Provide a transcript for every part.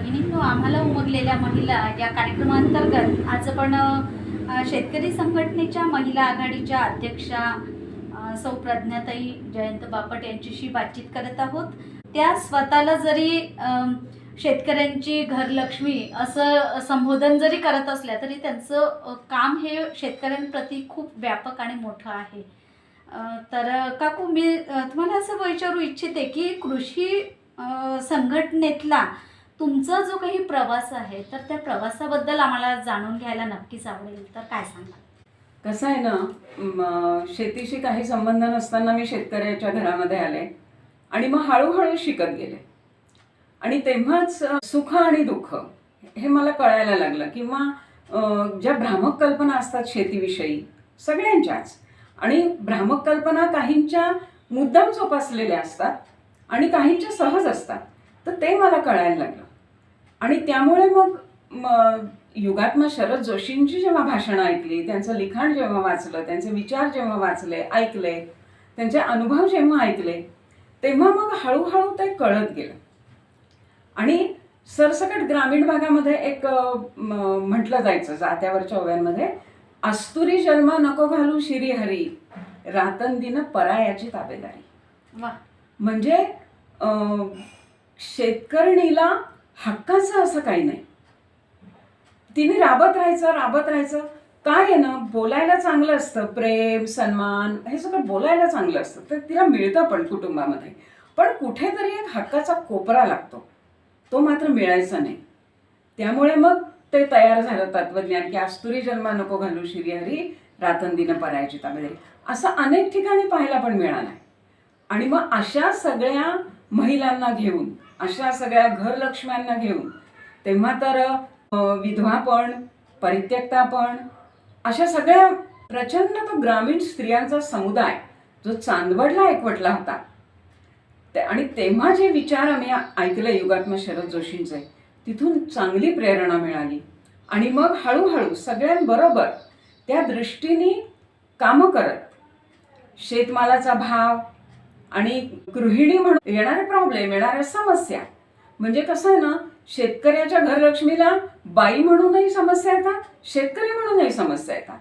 भगिनींनो आम्हाला उमगलेल्या महिला या कार्यक्रमांतर्गत आज आपण शेतकरी संघटनेच्या महिला आघाडीच्या अध्यक्षा सौ प्रज्ञाताई जयंत बापट यांच्याशी बातचीत करत आहोत. त्या स्वतःला जरी शेतकऱ्यांची घरलक्ष्मी असं संबोधन जरी करत असल्या तरी त्यांचं काम हे शेतकऱ्यांप्रती खूप व्यापक आणि मोठं आहे. तर काकू मी तुम्हाला असं विचारू इच्छिते की कृषी संघटनेतला तुमचा जो काही प्रवास आहे तर त्या प्रवासाबद्दल आम्हाला जाणून घ्यायला नक्कीच आवडेल. तर काय सांगा कसं आहे ना शेतीशी काही संबंध नसताना मी शेतकऱ्याच्या घरामध्ये आले आणि मग हळूहळू शिकत गेले. आणि तेव्हाच सुख आणि दुःख हे मला कळायला लागलं किंवा ज्या भ्रामक कल्पना असतात शेतीविषयी सगळ्यांच्याच. आणि भ्रामक कल्पना काहींच्या मुद्दाम जोपासलेल्या असतात आणि काहींच्या सहज असतात. तर ते मला कळायला लागलं. आणि त्यामुळे मग म, युगात्मा शरद जोशींची जेव्हा भाषणं ऐकली त्यांचं लिखाण जेव्हा वाचलं त्यांचे विचार जेव्हा वाचले ऐकले त्यांचे अनुभव जेव्हा ऐकले तेव्हा मग हळूहळू ते कळत गेलं. आणि सरसकट ग्रामीण भागामध्ये एक म्हटलं जायचं जात्यावरच्या ओव्यांमध्ये अस्तुरी जन्म नको घालू शिरी हरी रातंदीनं परायाची ताबेदारी. म्हणजे शेतकरणीला हक्काचं असं काही नाही. तिने राबत राहायचं राबत राहायचं. काय आहे ना बोलायला चांगलं असतं. प्रेम सन्मान हे सगळं बोलायला चांगलं असतं. तर तिला मिळतं पण कुटुंबामध्ये. पण कुठेतरी एक हक्काचा कोपरा लागतो. तो मात्र मिळायचा नाही. त्यामुळे मग ते तयार झालं तत्वज्ञान की आस्तुरी जन्मा नको घालू श्रीहरी रातंदीनं परायची ताबेदारी असं अनेक ठिकाणी पाहायला पण मिळालं आहे आणि मग अशा सगळ्या महिलांना घेऊन अशा सगळ्या घरलक्ष्म्यांना घेऊन तेव्हा तर विधवापण विधवा पण अशा सगळ्या प्रचंड तो ग्रामीण स्त्रियांचा समुदाय जो चांदवडला एकवटला होता. ते- आणि तेव्हा जे विचार आम्ही ऐकले युगात्मा शरद जोशींचे तिथून चांगली प्रेरणा मिळाली. आणि मग हळूहळू सगळ्यांबरोबर त्या दृष्टीने कामं करत शेतमालाचा भाव आणि गृहिणी म्हणून येणारे प्रॉब्लेम येणाऱ्या समस्या. म्हणजे कसं आहे ना शेतकऱ्याच्या घरलक्ष्मीला बाई म्हणूनही समस्या येतात शेतकरी म्हणूनही समस्या येतात.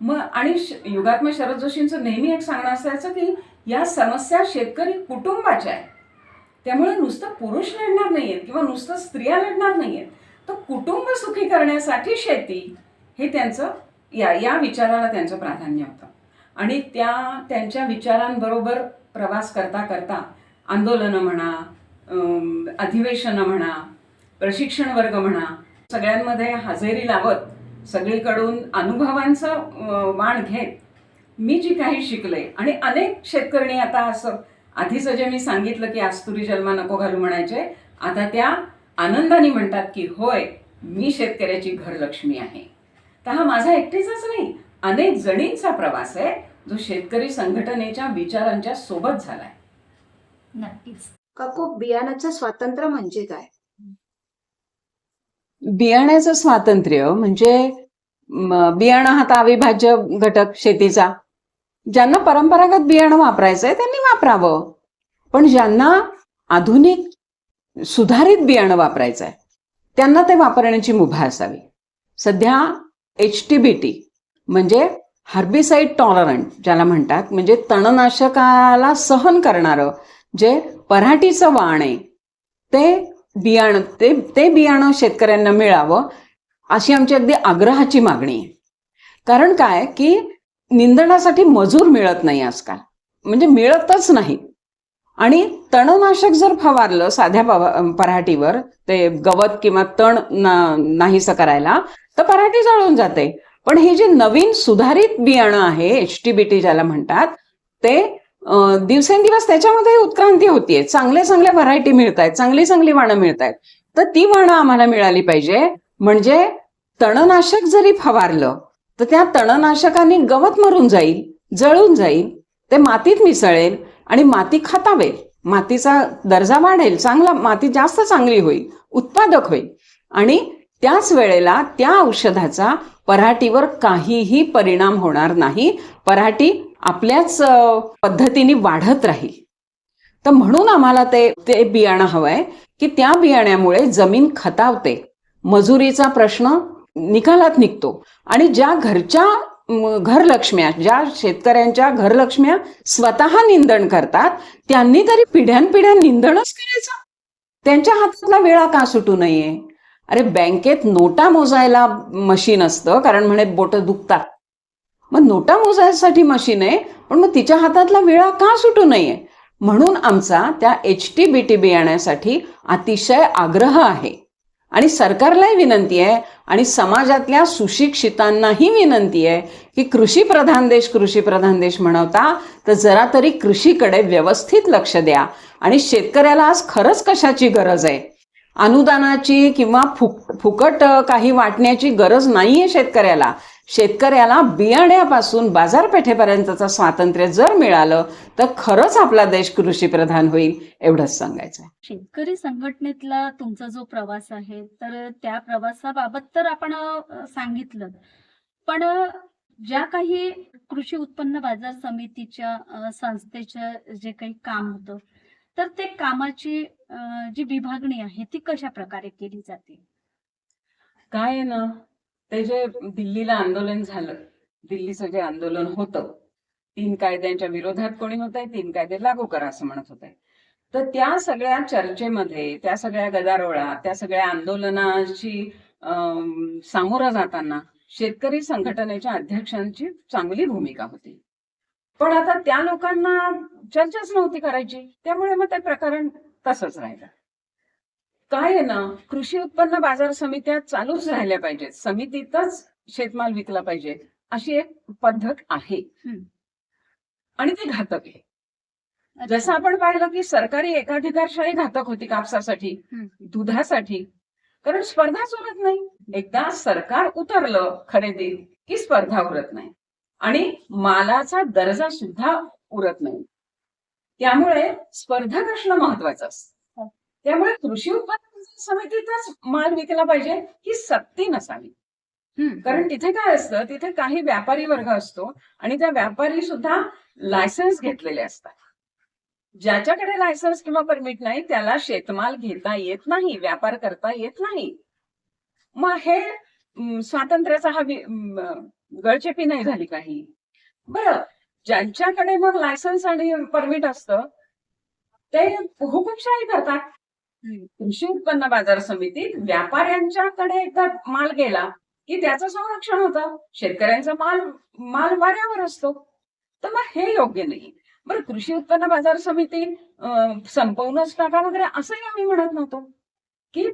मग आणि युगात्म शरद जोशींचं नेहमी एक सांगणं असायचं की या समस्या शेतकरी कुटुंबाच्या आहेत. त्यामुळे नुसतं पुरुष लढणार नाही आहेत किंवा नुसतं स्त्रिया लढणार नाही आहेत तर कुटुंब सुखी करण्यासाठी शेती हे त्यांचं या या विचाराला त्यांचं प्राधान्य होतं. आणि त्या त्यांच्या विचारांबरोबर प्रवास करता करता आंदोलनं म्हणा अधिवेशनं म्हणा प्रशिक्षण वर्ग म्हणा सगळ्यांमध्ये हजेरी लावत सगळीकडून अनुभवांचा वाण घेत मी जी काही शिकले आणि अनेक शेतकरी आता असं आधीचं जे मी सांगितलं की आस्तुरी जन्मा नको घालू म्हणायचे आता त्या आनंदाने म्हणतात की होय मी शेतकऱ्याची घरलक्ष्मी आहे. तर हा माझा एकटीचाच नाही अनेक जणींचा प्रवास आहे. जो शेतकरी संघटनेच्या विचारांच्या सोबत झालाय. नक्कीच. काकू बियाणाचं स्वातंत्र्य म्हणजे काय? बियाण्याचं स्वातंत्र्य म्हणजे बियाणं हा तर अविभाज्य घटक शेतीचा. ज्यांना परंपरागत बियाणं वापरायचंय त्यांनी वापरावं. पण ज्यांना आधुनिक सुधारित बियाणं वापरायचं आहे त्यांना ते वापरण्याची मुभा असावी. सध्या एच टी बी टी म्हणजे हर्बिसाईड टॉलरंट ज्याला म्हणतात म्हणजे तणनाशकाला सहन करणारं जे पराठीचं वाण आहे ते बियाणं ते ते बियाणं शेतकऱ्यांना मिळावं अशी आमची अगदी आग्रहाची मागणी आहे. कारण काय की निंदणासाठी मजूर मिळत नाही आजकाल. म्हणजे मिळतच नाही. आणि तणनाशक जर फवारलं साध्या पराठीवर ते गवत किंवा तण ना- नाहीसं करायला तर पराठी जळून जाते. पण हे जे नवीन सुधारित बियाणं आहे एच टी बी टी ज्याला म्हणतात ते दिवसेंदिवस त्याच्यामध्ये उत्क्रांती होतीये. चांगल्या चांगल्या व्हरायटी मिळत आहेत चांगली चांगली वाणं मिळत आहेत तर ती वाणं आम्हाला मिळाली पाहिजे. म्हणजे तणनाशक जरी फवारलं तर त्या तणनाशकाने गवत मरून जाईल जळून जाईल ते मातीत मिसळेल आणि माती खतावेल. मातीचा दर्जा वाढेल चांगला माती जास्त चांगली होईल उत्पादक होईल. आणि त्याच वेळेला त्या औषधाचा पराठीवर काहीही परिणाम होणार नाही. पराठी आपल्याच पद्धतीने वाढत राहील. तर म्हणून आम्हाला ते ते बियाणं हवंय की त्या बियाण्यामुळे जमीन खतावते. मजुरीचा प्रश्न निकालात निघतो. आणि ज्या घरच्या घरलक्ष्म्या ज्या शेतकऱ्यांच्या घरलक्ष्म्या स्वतः निंदण करतात त्यांनी तरी पिढ्यानपिढ्या निंदणच करायचं. त्यांच्या हातातला वेळा का सुटू नये? अरे बँकेत नोटा मोजायला मशीन असतं कारण म्हणे बोट दुखतात. मग नोटा मोजायसाठी मशीन आहे पण मग तिच्या हातातला वेळा का सुटू नये? म्हणून आमचा त्या एच टी बी टी बियाण्यासाठी अतिशय आग्रह आहे. आणि सरकारलाही विनंती आहे आणि समाजातल्या सुशिक्षितांनाही विनंती आहे की कृषी प्रधान देश कृषी प्रधान देश म्हणवता तर जरा तरी कृषीकडे व्यवस्थित लक्ष द्या. आणि शेतकऱ्याला आज खरंच कशाची गरज आहे? अनुदानाची किंवा फुक फुकट काही वाटण्याची गरज नाहीये शेतकऱ्याला. शेतकऱ्याला बियाण्यापासून बाजारपेठेपर्यंतचं स्वातंत्र्य जर मिळालं तर खरंच आपला देश कृषी प्रधान होईल एवढंच सांगायचं शेतकरी संघटनेतला तुमचा जो प्रवास आहे तर त्या प्रवासाबाबत तर आपण सांगितलं. पण ज्या काही कृषी उत्पन्न बाजार समितीच्या संस्थेचं जे काही काम होतं तर ते कामाची जी विभागणी आहे ती कशा प्रकारे केली जाते? काय आहे ना ते जे दिल्लीला आंदोलन झालं दिल्लीचं जे आंदोलन होतं तीन कायद्यांच्या विरोधात कोणी होत आहे तीन कायदे लागू करा असं म्हणत होते. तर त्या सगळ्या चर्चेमध्ये त्या सगळ्या गदारोळा त्या सगळ्या आंदोलनाची सामोरं जाताना शेतकरी संघटनेच्या अध्यक्षांची चांगली भूमिका होती. पण आता त्या लोकांना चर्चाच नव्हती करायची. त्यामुळे मग ते प्रकरण तसंच राहिलं. काय आहे ना कृषी उत्पन्न बाजार समित्या चालूच राहिल्या पाहिजेत. समितीतच शेतमाल विकला पाहिजे. अशी एक पद्धत आहे. आणि ती घातक आहे. जसं आपण पाहिलं की सरकारी एकाधिकारशाही घातक होती कापसासाठी. दुधासाठी. कारण स्पर्धाच उरत नाही. एकदा सरकार उतरलं खरेदीत की स्पर्धा उरत नाही. आणि मालाचा दर्जा सुद्धा उरत नाही. त्यामुळे स्पर्धक असणं महत्वाचं असतं. हो. त्यामुळे कृषी उत्पन्न समितीतच माल विकला पाहिजे ही सक्ती नसावी. कारण तिथे काय असतं तिथे काही व्यापारी वर्ग असतो आणि त्या व्यापारी सुद्धा लायसन्स घेतलेले असतात. ज्याच्याकडे लायसन्स किंवा परमिट नाही त्याला शेतमाल घेता येत नाही व्यापार करता येत नाही. मग हे स्वातंत्र्याचा हा गळचेपी नाही झाली काही. बरं ज्यांच्याकडे मग लायसन्स आणि परमिट असतं ते हुकुमशाही करतात. कृषी उत्पन्न बाजार समितीत व्यापाऱ्यांच्याकडे एकदा माल गेला की त्याचं संरक्षण होतं. शेतकऱ्यांचा माल माल वाऱ्यावर असतो. तर मग हे योग्य नाही. बरं कृषी उत्पन्न बाजार समिती संपवूनच टाका वगैरे असंही आम्ही म्हणत नव्हतो. की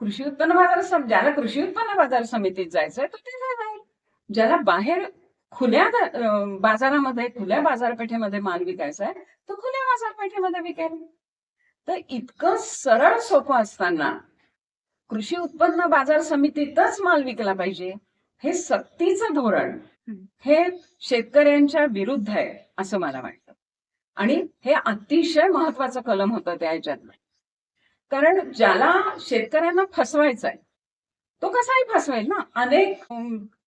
कृषी उत्पन्न बाजार ज्याला कृषी उत्पन्न बाजार समितीत जायचंय तो तिथे जाईल ज्याला बाहेर खुल्या बाजारामध्ये खुल्या बाजारपेठेमध्ये माल विकायचा आहे तो खुल्या बाजारपेठेमध्ये विकेल. तर इतकं सरळ सोपं असताना कृषी उत्पन्न बाजार समितीतच माल विकला पाहिजे हे सक्तीचं धोरण. हे शेतकऱ्यांच्या विरुद्ध आहे असं मला वाटतं. आणि हे अतिशय महत्वाचं कलम होतं त्या ह्याच्यातलं. कारण ज्याला शेतकऱ्यांना फसवायचं आहे तो कसाही फसवेल ना. अनेक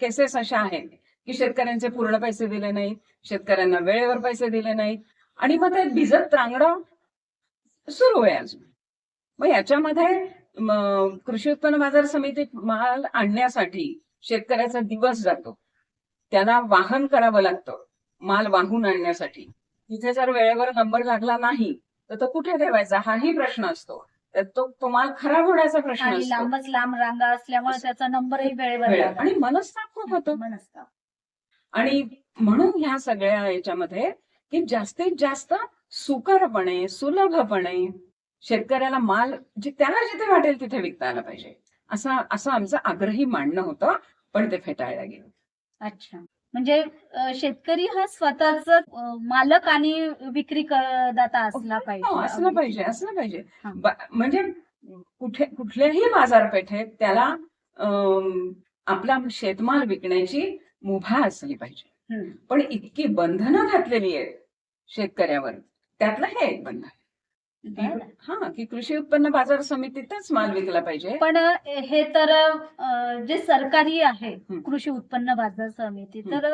केसेस अशा आहेत की शेतकऱ्यांचे पूर्ण पैसे दिले नाहीत शेतकऱ्यांना वेळेवर पैसे दिले नाहीत. आणि मग ते भिजत त्रांगडं सुरू आहे अजून. मग याच्यामध्ये कृषी उत्पन्न बाजार समितीत माल आणण्यासाठी शेतकऱ्याचा दिवस जातो. त्यांना वाहन करावं लागतं माल वाहून आणण्यासाठी. तिथे जर वेळेवर नंबर लागला नाही तर तो कुठे ठेवायचा? हाही प्रश्न असतो. तर तो तो माल खराब होण्याचा प्रश्न लांबच लांब रांगा असल्यामुळे त्याचा नंबरही वेळेवर. आणि मनस्ताप खूप होतो. मनस्ताप. आणि म्हणून ह्या सगळ्या याच्यामध्ये की जास्तीत जास्त सुकरपणे सुलभपणे शेतकऱ्याला माल जे त्याला जिथे वाटेल तिथे विकता आला पाहिजे. असं असं आमचं आग्रही मांडणं होतं पण ते फेटाळलं गेलं. अच्छा. म्हणजे शेतकरी हा स्वतःच मालक आणि विक्री करदाता असला हो, पाहिजे असलं पाहिजे असलं पाहिजे. हा. म्हणजे कुठे कुठल्याही बाजारपेठेत त्याला आपला शेतमाल विकण्याची मुभा असली पाहिजे. पण इतकी बंधनं घातलेली आहेत शेतकऱ्यावर त्यातलं हे एक बंधन. हा की कृषी उत्पन्न बाजार समितीतच माल विकला पाहिजे पण हे तर अं, जे सरकारी आहे हं. कृषी उत्पन्न बाजार समिती. तर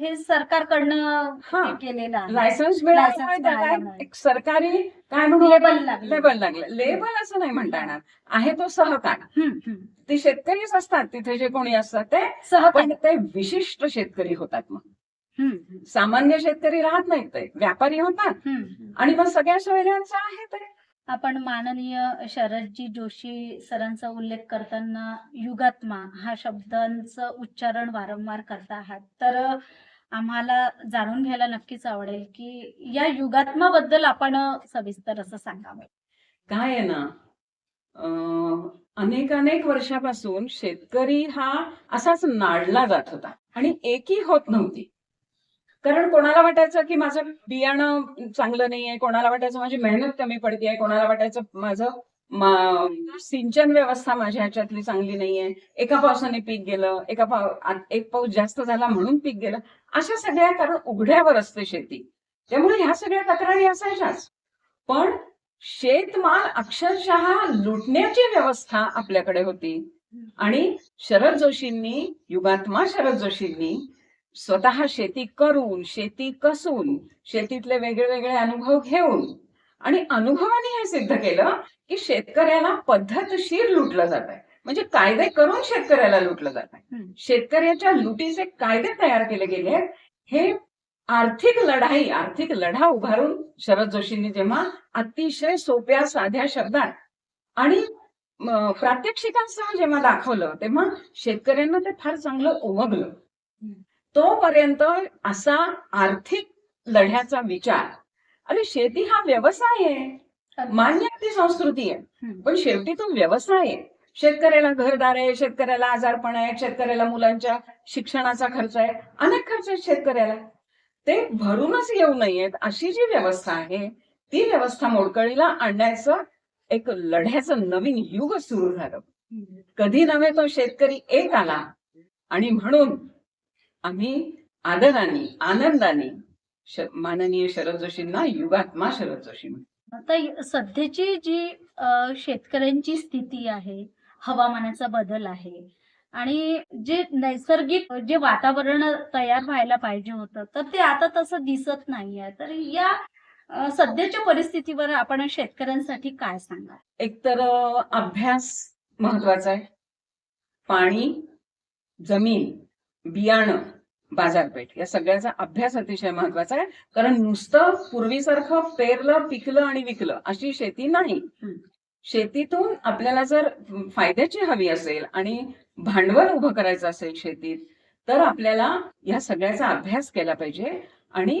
हे सरकारकडनं हा. हे केलेलं आहे लायसन्स मिळाल्यामुळे लायसन्स त्याला मिळाल्यामुळे. एक सरकारी काय म्हणू लेबल लागलं. लेबल लागलं लेबल असं नाही म्हणता येणार आहे तो सहकार हं, हं. ते शेतकरीच असतात तिथे जे कोणी असतात ते सहकार पण ते विशिष्ट शेतकरी होतात मग. सामान्य शेतकरी राहत नाहीत ते. व्यापारी होतात. आणि मग सगळ्या सोयऱ्यांचं आहे ते. आपण माननीय शरदजी जोशी सरांचा उल्लेख करताना युगात्मा हा शब्दांचं उच्चारण वारंवार करता आहात. तर आम्हाला जाणून घ्यायला नक्कीच आवडेल की या युगात्माबद्दल आपण सविस्तर असं सांगावं. काय आहे ना अनेक अनेक वर्षापासून शेतकरी हा असाच नाडला जात होता आणि एकही होत नव्हती. कारण कोणाला वाटायचं की माझं बियाणं चांगलं नाहीये कोणाला वाटायचं माझी मेहनत कमी पडतीये कोणाला वाटायचं माझं सिंचन व्यवस्था माझ्या ह्याच्यातली चांगली नाहीये. एका पावसाने पीक गेलं एका पाव एक पाऊस जास्त झाला म्हणून पीक गेलं. अशा सगळ्या कारण उघड्यावर असते शेती. त्यामुळे ह्या सगळ्या तक्रारी असायच्याच. पण शेतमाल अक्षरशः लुटण्याची व्यवस्था आपल्याकडे होती. आणि शरद जोशींनी युगात्मा शरद जोशींनी स्वतः शेती करून शेती कसून शेतीतले वेगळे वेगळे अनुभव घेऊन आणि अनुभवाने हे सिद्ध केलं की शेतकऱ्याला पद्धतशीर लुटलं जात आहे म्हणजे कायदे करून शेतकऱ्याला लुटलं जात आहे. शेतकऱ्याच्या लुटीचे कायदे तयार केले गेले आहेत. हे आर्थिक लढाई आर्थिक लढा उभारून शरद जोशींनी जेव्हा अतिशय सोप्या साध्या शब्दात आणि प्रात्यक्षिकांसह जेव्हा दाखवलं तेव्हा शेतकऱ्यांना ते फार चांगलं उमगलं तोपर्यंत असा आर्थिक लढ्याचा विचार. अरे शेती हा व्यवसाय आहे. मान्य ती संस्कृती आहे. पण शेवटी तो व्यवसाय आहे. शेतकऱ्याला घरदार आहे शेतकऱ्याला आजारपण आहे शेतकऱ्याला मुलांच्या शिक्षणाचा खर्च आहे अनेक खर्च आहेत शेतकऱ्याला. ते भरूनच येऊ नयेत अशी जी व्यवस्था आहे ती व्यवस्था मोडकळीला आणण्याचं एक लढ्याचं नवीन युग सुरू झालं. कधी नव्हे तो शेतकरी एक आला आणि म्हणून आम्ही आदराने आनंदाने माननीय शरद जोशींना युगात्मा शरद जोशी. आता सध्याची जी शेतकऱ्यांची स्थिती आहे हवामानाचा बदल आहे आणि जे नैसर्गिक जे वातावरण तयार व्हायला पाहिजे होतं तर ते आता तसं दिसत नाहीये. तर या सध्याच्या परिस्थितीवर आपण शेतकऱ्यांसाठी काय सांगा एकतर अभ्यास महत्त्वाचा आहे. पाणी जमीन बियाणं बाजारपेठ या सगळ्याचा अभ्यास अतिशय महत्त्वाचा आहे कारण नुसतं पूर्वीसारखं पेरलं पिकलं आणि विकलं अशी शेती नाही. शेतीतून आपल्याला जर फायद्याची हवी असेल आणि भांडवल उभं करायचं असेल शेतीत तर आपल्याला या सगळ्याचा अभ्यास केला पाहिजे आणि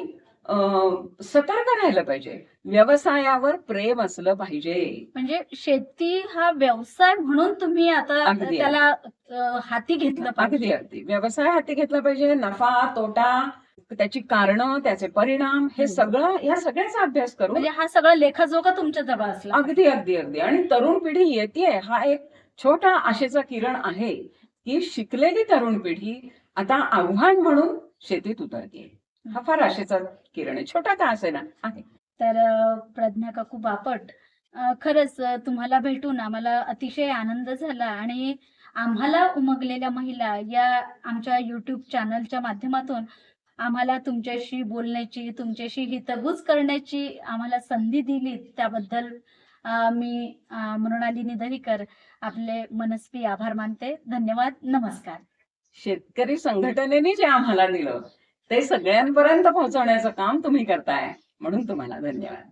सतर्क राहिलं पाहिजे. व्यवसायावर प्रेम असलं पाहिजे. म्हणजे शेती हा व्यवसाय म्हणून तुम्ही आता अगदी. त्याला अ, हाती घेतलं अगदी पाहिजे. अगदी व्यवसाय हाती घेतला पाहिजे. नफा तोटा त्याची कारणं त्याचे परिणाम हे. सगळं या सगळ्याचा अभ्यास करून म्हणजे हा सगळा लेखाजोखा तुमच्या जवळ असला अगदी अगदी अगदी. आणि तरुण पिढी येते हा एक छोटा आशेचा किरण आहे की शिकलेली तरुण पिढी आता आव्हान म्हणून शेतीत उतरते. हा फार आशेचा किरण आहे. छोटा का असे ना आहे. तर प्रज्ञा काकू बापट खरंच तुम्हाला भेटून आम्हाला अतिशय आनंद झाला आणि आम्हाला उमगलेल्या महिला या आमच्या युट्यूब चॅनलच्या माध्यमातून आम्हाला तुमच्याशी बोलण्याची तुमच्याशी हितगुज करण्याची आम्हाला संधी दिली. त्याबद्दल मी अ, मृणालिनी दहिकर आपले मनस्वी आभार मानते. धन्यवाद. नमस्कार. शेतकरी संघटनेने जे आम्हाला दिलं ते सगळ्यांपर्यंत पोहोचवण्याचं काम तुम्ही करताय. म्हणून तुम्हाला धन्यवाद.